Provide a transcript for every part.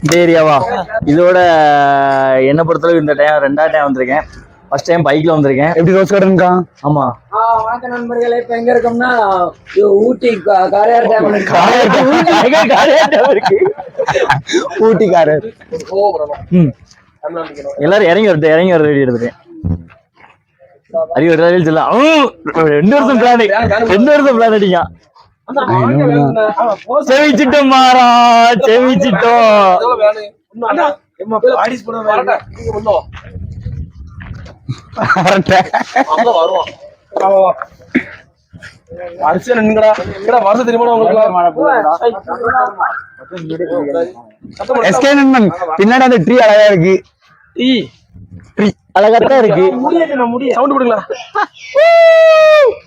இந்த ஏரியாவா இதோட என்ன பொறுத்தளவு இந்த டைம் ரெண்டாவது டைம் வந்திருக்கேன். ஃபர்ஸ்ட் டைம் பைக்ல வந்திருக்கேன். எப்படி ரோஸ் கார்டன்க்கா ஆமா. ஆ, வணக்கம் நண்பர்களே இப்ப எங்க இருக்கோம்னா ஊட்டி கா- காரையார் டேம் இருக்கு. ஊட்டிக்காரர் ம். எல்லாரும் இறங்கி வருது இறங்கி வர ரெடி எடுத்துட்டேன். அறிவு ரயில் சொல்லலாம் ஊ, ரெண்டு வருஷம் பிளான் ரெண்டு வருஷம் பிளான் அடிங்க. செவிச்சிட்டோம் மாறா செவிச்சிட்டோம். நின்னுங்கடா. என்னடா வருஷம் தெரியுமா உங்களுக்கு பின்னாடி அந்த ட்ரீ அழகா இருக்கு. இருக்கு. சவுண்ட்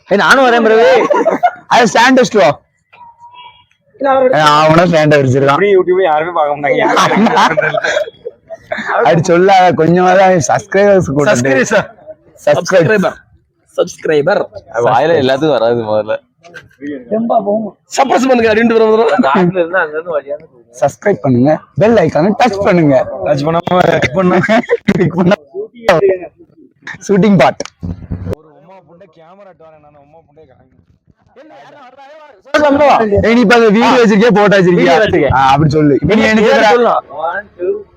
ஏய், நானும் வரேன் பிறகு அது ஸ்டாண்ட் டெஸ்ட் வா. அவனா ஸ்டாண்ட் அடிச்சிருக்கான் யூடியூப் யாருமே பார்க்க மாட்டாங்க. அது சொல்ல கொஞ்சமா தான் சப்ஸ்கிரைபர்ஸ் கூட சப்ஸ்கிரைபர் சப்ஸ்கிரைபர் வாயில எல்லாத்துக்கும் வராது முதல்ல. சப்போஸ் பண்ணுங்க ரெண்டு பேரும் சப்ஸ்கிரைப் பண்ணுங்க பெல் ஐக்கான டச் பண்ணுங்க. டச் பண்ணாம கிளிக் பண்ணா. கிளிக் பண்ண. ஷூட்டிங் வீடியோ வச்சிருக்கியா? போட்டோ வச்சிருக்கேன். அப்படி சொல்லு.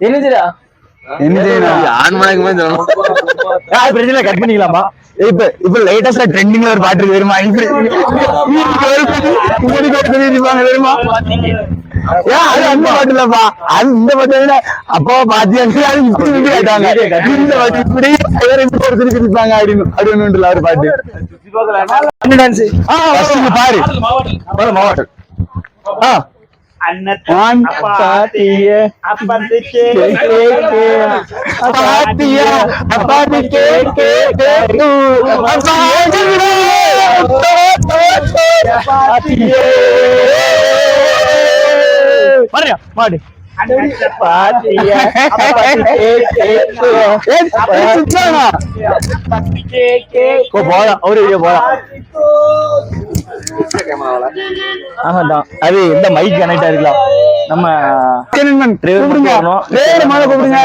என்ன பிரச்சனை கட் பண்ணிக்கலாமா? இப்ப இப்ப லேட்டஸ்டா ட்ரெண்டிங்ல ஒரு பாட்டு தெரியுமா? ஏன் அது அந்த பாட்டு இல்லப்பா. அது இந்த பாட்டு விட அப்போ பாத்தியா? அது இப்படி இப்படி கேட்டாங்க இந்த பாட்டு இப்படி வேற இப்படி ஒரு திருப்பி இருப்பாங்க அப்படின்னு அப்படின்னு ஒரு பாட்டு. டான்ஸ் பாரு. பாரு மாவட்டம் ஆ. One, பாத்திய பாத்திய அப்பாதி கே கே கே ஊ பாத்தியே பாருங்க மாடு பாத்திய போலாம் ஒரு வீடியோ போலாம் ஆஹா தான் அது இந்த மைக் கனெக்ட் ஆயிருக்கலாம் நம்ம கூப்பிடுங்க வேற மாதிரி கூப்பிடுங்க.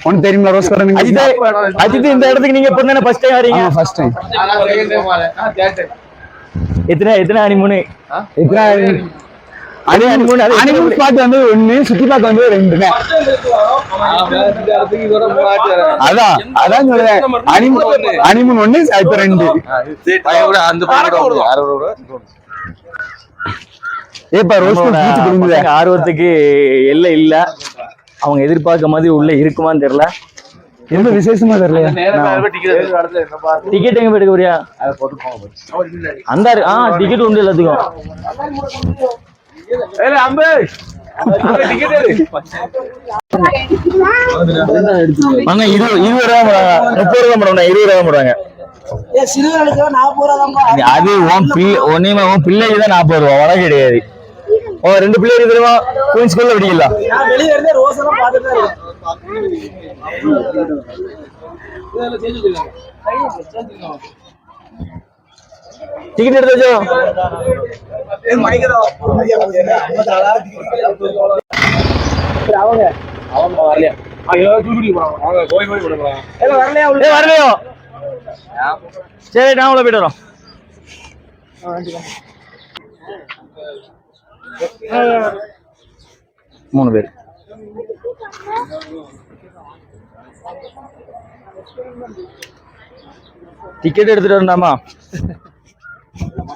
உனக்கு தெரியுமா ரோஸ் அஜித் இந்த இடத்துக்கு நீங்க இப்போ தானே ஃபர்ஸ்ட் டைம் வரீங்க ஃபர்ஸ்ட் டைம் எத்தனை எத்தனை அனிமூன் அனிமூன் ஸ்பாட் வந்து ஒண்ணு சுத்தி பார்க்க வந்து ரெண்டு அதான் அதான் சொல்றேன். அனிமூன் அனிமூன் ஒண்ணு இப்ப ரெண்டு. ஏப்பா ரோஸ் ஆர்வத்துக்கு எல்லை இல்ல. அவங்க எதிர்பார்க்க மாதிரி உள்ள இருக்குமான்னு தெரியல. ரொம்ப விசேஷமா தெரியலையா? டிக்கெட் எங்க போய் எடுக்க போறியா? அந்த ஆ டிக்கெட் உண்டு எல்லாத்துக்கும். இருபது இருபது ரூபா முப்பது ரூபா போடுறாங்க இருபது ரூபா போடுறாங்க. அது உன் பிள்ளை ஒன்னையுமே உன் பிள்ளைக்கு தான் நாற்பது ரூபா உனக்கு கிடையாது. ஓ ரெண்டு பிள்ளை இருக்கிறவா குயின் ஸ்கூல்ல படிக்கல. டிக்கெட் எடுத்து வச்சோ ஏ வரலையோ? சரி நான் உள்ள போயிட்டு வரோம். மூணு பேர். டிக்கெட் எடுத்துட்டு வரண்டாமா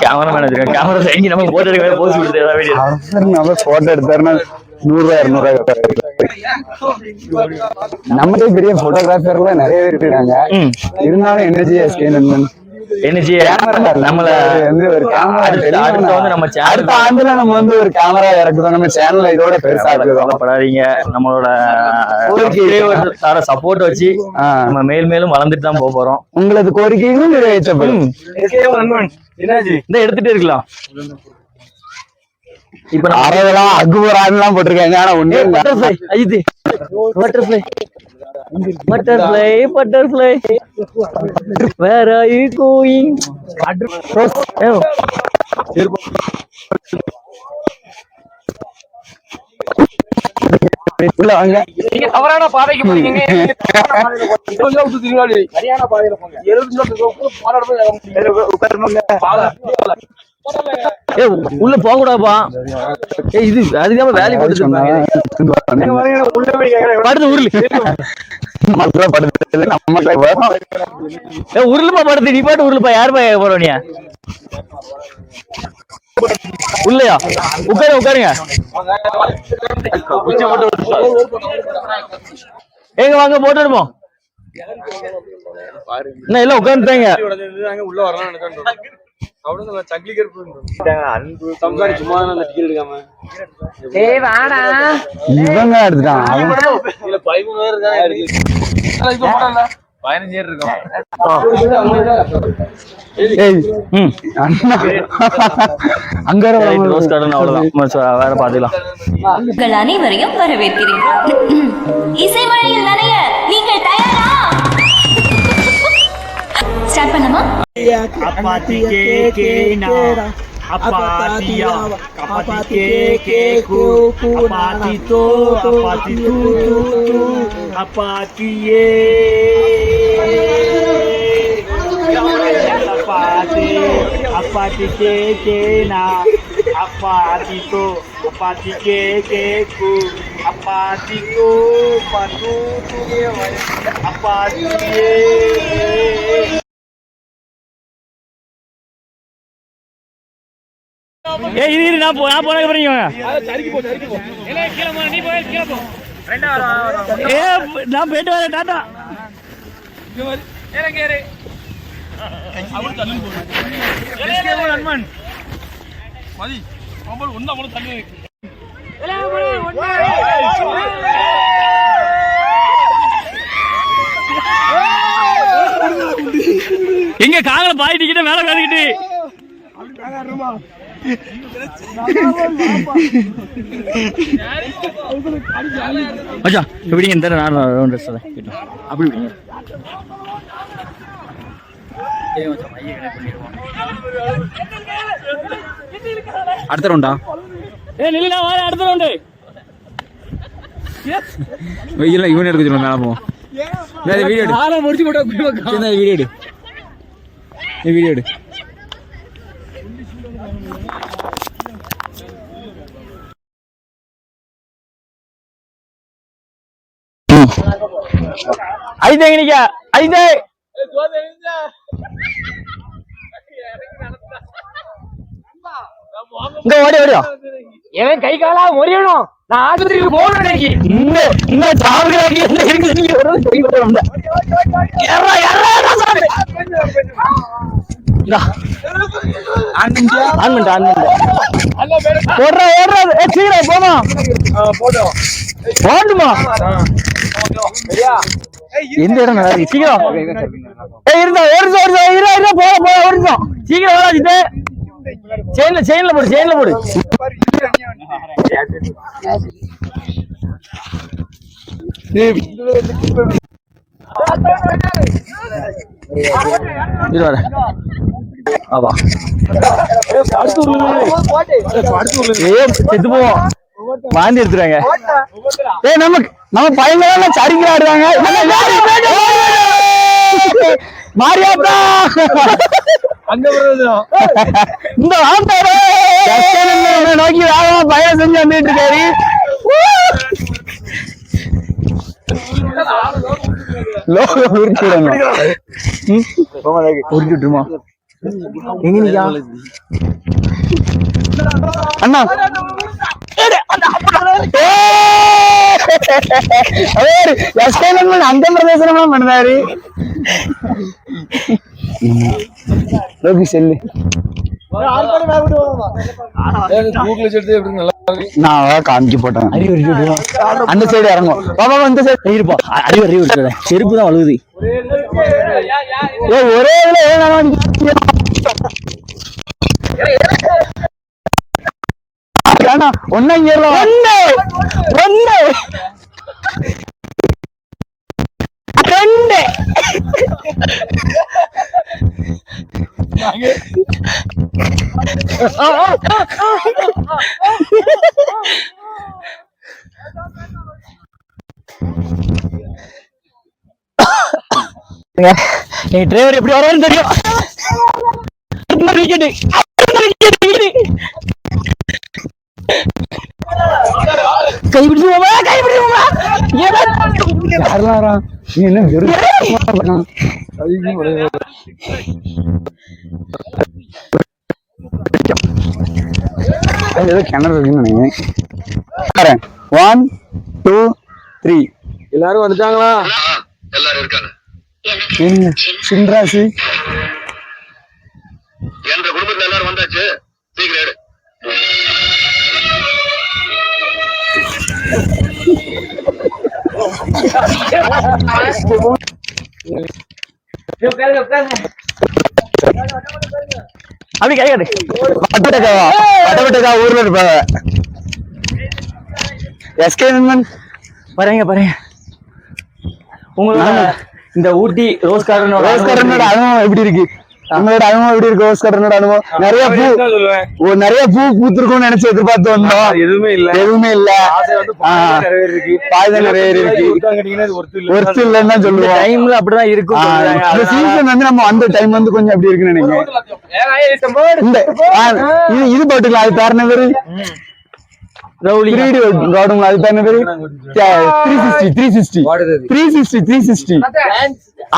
கேமரா மேனேஜர் கேமரா சைங்கி நம்ம போட்டோ எடுக்க போஸ் கொடுத்து நம்ம போட்டோ எடுத்தாருன்னா நூறு ரூபாய் இருநூறு நம்மகிட்ட பெரிய போட்டோகிராஃபர்லாம் நிறைய பேர் இருக்காங்க. ம். இருந்தாலும் எனர்ஜி எஸ்கே எனர்ஜி நம்மள அடுத்த வந்து நம்ம சேனல் அடுத்த ஆண்டுல நம்ம வந்து ஒரு கேமரா இறக்குறோம். நம்ம இதோட பெருசா கவலைப்படாதீங்க. நம்மளோட சப்போர்ட் வச்சு. நம்ம மேல் மேலும் வளர்ந்துட்டு தான் போக போறோம். உங்களது கோரிக்கைகளும் நிறைவேற்றப்படும். இந்த எடுத்துட்டு இருக்கலாம். இப்ப நம்ம அறவெல்லாம் அக்பரான்லாம் போட்டிருக்காங்க. ஆனா ஒண்ணு இல்ல. Butterfly Ajith butterfly butterfly butterfly where are you going தவறான பாதைக்கு போறீங்க சரியான பாதையில போங்க. எழுபது ஏ உள்ள போக கூடாதுப்பா ஏய் இது அதுக்காம வேலை போட்டு படுத்து உருளு. மக்களை படுத்து நம்ம வரோம் ஏ உருளுப்பா படுத்து. நீ பாட்டு உருளுப்பா. யாருப்பா கேட்க போறோம் நீ? உள்ளயா? உட்காருங்க. உட்காருங்க ஏங்க வாங்க போட்டு எடுப்போம் என்ன எல்லாம் உட்காந்துட்டாங்க இவங்க எடுத்துட்டான். அவன் இல்ல இருக்கு. பதினஞ்சு பேர் ஏய் ம். அண்ணா. அங்க வர ரோஸ் கார்டன் அவ்வளவுதான். ச- வேற பாத்துக்கலாம் உங்கள் அனைவரையும் வரவேற்கிறேன். நனைய अपाती के के ना अपातिया अपाती के के को अपाती तो अपाती तू तू तू अपाती ये अपाती अपाती के के ना अपाती तो अपाती के के को अपाती तो पतू तू ये अपाती ये ஏய் இரு இரு நான் போ நான் போனதுக்கு அப்புறம் நீ வாங்க. ஏ நான் போயிட்டு வரேன் டாடா. எங்க காதல பாயிட்டிக்கிட்ட மேல காதுக்கிட்டு மச்சான் எப்படிங்க இந்த நான் ரவுண்ட் ட்ரெஸ் அப்படி விடுங்க அடுத்த ரவுண்டா ஏ நில்லா வார அடுத்த ரவுண்டு இல்ல இவன் எடுக்க சொல்லுங்க மேல போவோம் வீடியோ எடு முடிச்சு போட்டு வீடியோ எடு வீடியோ எடு எங்க நிக்க ஐந்து. இங்க ஓடி ஓடியா எவன் கை காலா முறியணும்? நான் ஆஸ்பத்திரிக்கு போகணும் இன்னைக்கு இந்த இந்த சாவுகிறாங்க என்ன இருக்கு. நீங்க ஒரு கை வந்த. ஏறா ஏறா சாமி. இதா ஆன் பண்ணிட்டு ஆன் பண்ணிட்டு போடுறா ஏறா ஏ சீக்கிரம் போமா போட்டோம் போண்டுமா எந்த இடம் நல்லா இருக்கு? சீக்கிரம் ஏய் இருந்தா ஒரு ஒரு நிமிஷம் இரு இரு போட போட ஒரு சீக்கிரம் வராதிட்டு செயின்ல செயின்ல போடு செயின்ல போடு. செத்து போவோம். வாந்தி எடுத்துருவாங்க ஏய் நம்ம நம்ம பையங்க சரிங்க ஆடுறாங்க மாரியாத்தா! இந்த ஆட்டாரே நோக்கி வேகமா பையன் செஞ்சு வந்துட்டு இருக்காரு. லோகோ உருட்டிடணும் உருட்டி விட்டுருமா? எங்க நிக்கா? அண்ணா அந்த பிரதேசமா பண்ணாரு லோகி செல்லு நான் போட்டேன் அந்த சைடு இறங்கும் பாபா இந்த சைடு இருப்பா அறிவு அறிவு செருப்பு தான் வழுகுது ஒரே இதுல ஏன் நம்ம வேணாம் ஒன்னா இங்க ஒன்னு ஒன்னு ரெண்டு எங்க டிரைவர் எப்படி வரான்னு தெரியும் wicket. கை பிடிச்சுவோமா கை பிடிச்சுவோமா யாரெல்லாம் நீ என்ன வெறும் ஏதோ கிணறு இருக்குன்னு நினைக்கிறேன். ஒன் டூ த்ரீ எல்லாரும் வந்துட்டாங்களா? எல்லாரும் இருக்காங்க. சின்ராசி? அப்படி கை காட்டு. பட்டப்பட்டக்காவா பட்டப்பட்டக்கா ஊர்ல இருப்பாங்க. எஸ்கே பாருங்க பாருங்க. உங்களோட இந்த ஊட்டி ரோஸ் கார்டன் ரோஸ் கார்டனோட அனுபவம் எப்படி இருக்கு? நம்மளோட அனுபவம் எப்படி இருக்கு? ரோஸ் கார்டனோட அனுபவம்? நிறைய பூ நிறைய பூ பூத்திருக்கும்னு நினைச்சு எதிர்பார்த்து வந்தோம். எதுவுமே இல்ல. எதுவுமே இல்ல. ஆசை வந்து ஆ, நிறைய இருக்கு பாய்தான் நிறைய இருக்கு ஒருத்தர் இல்லைன்னு தான் சொல்லுவோம். டைம்ல அப்படிதான் இருக்கும். இந்த சீசன் வந்து நம்ம அந்த டைம் வந்து கொஞ்சம் அப்படி இருக்குன்னு நினைக்கிறேன் இது பாட்டுக்கலாம் அது பேர்? என்ன பேரு ரவுலி த்ரீ டி கார்டுங்களா அது பேர் என்ன பேரு three sixty three sixty three sixty three sixty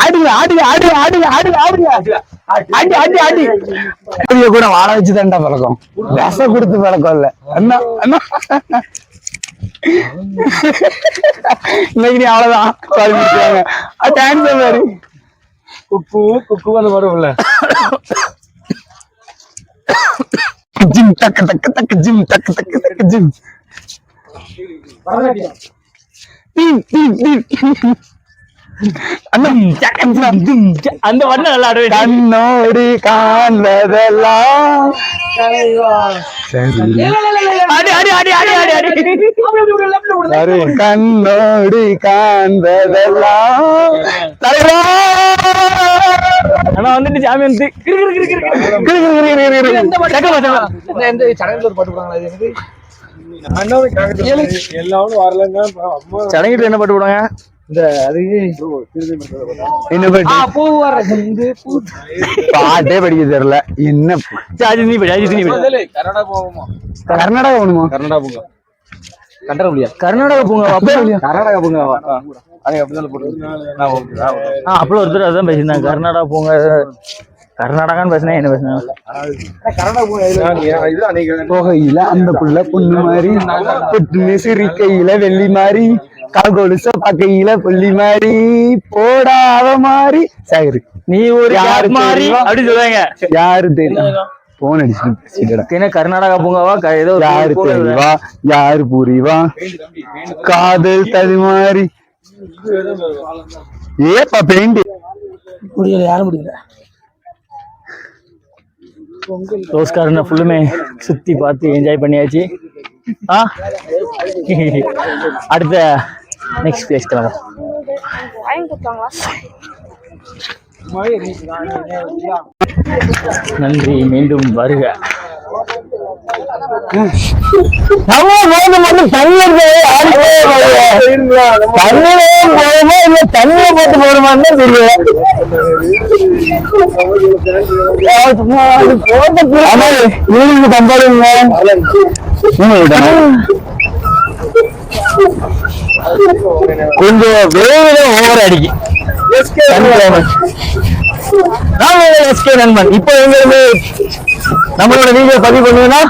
ஆடுங்க ஆடுங்க ஆடுங்க ஆடுங்க ஆடுங்க ஆடுங்க ஆடி ஆடி ஆடி ஆடிய கூட வாழ வச்சு தான்டா பழக்கம். ரச கொடுத்து பழக்கம் இல்ல. அண்ணா அண்ணா. இன்னைக்கு நீ அவ்வளவுதான். சாரி முடிச்சாங்க டான்ஸ் மாதிரி குக்கு குக்கு அந்த மாதிரி Jim, tak, tak, tak, Jim, tak, tak, tak, Jim. Jim, Jim, Jim. அந்த வண்ண நல்லா ஆடுவே கண்ணோடி காண்பதெல்லாம். கண்ணோடி காண்பதெல்லாம். தலைவா! ஆனா வந்துட்டு சாமியான் சடங்குல ஒரு பாட்டு போடுறாங்களா இது எனக்கு? எல்லாரும் வரலங்க. அம்மா. சடங்கிட்டு என்ன பாட்டு போடுவாங்க? இந்த பாட்டு படிக்க தெரியல. என்ன? கர்நாடகா போவோமா? கர்நாடகா பூங்கா. கண்டற முடியாது கர்நாடகா பூங்கா அப்ப கர்நாடகா பூங்காவா ஒருத்தர் அதான் பேசியிருந்தாங்க. கர்நாடகா பூங்கா கர்நாடகான்னு பேசினா என்ன அன்னைக்கு போகையில அந்த புள்ள பொண்ணு மாதிரி சிரிக்கையில வெள்ளி மாதிரி. கால் கொலுச பக்கையில புள்ளி மாதிரி போடாத மாதிரி சரி நீ ஒரு யாரு மாதிரி? அப்படி சொல்லுவாங்க யாரு தெரியும்? போன் அடிச்சுட்டு கர்நாடகா பூங்காவா? ஏதோ ஒரு யாரு தெரியவா யாரு புரிவா காதல் தடுமாறி ஏப்பா பெயிண்ட் முடியல யாரும் முடியல. ரோஸ் கார்டன் ஃபுல்லுமே சுத்தி பார்த்து என்ஜாய் பண்ணியாச்சு. அடுத்த நெக்ஸ்ட் பிளேஸ் கிளம்பும் நன்றி மீண்டும் வருக. தண்ணிய போட்டு போடுமான்னு நீங்க பண்பாடுங்க கொஞ்சம் வேக ஓவர் அடிக்கு எஸ்கே நண்பன் இப்போ எங்க இருந்து நம்மளோட வீடியோ பதிவு பண்ணுவீங்கன்னா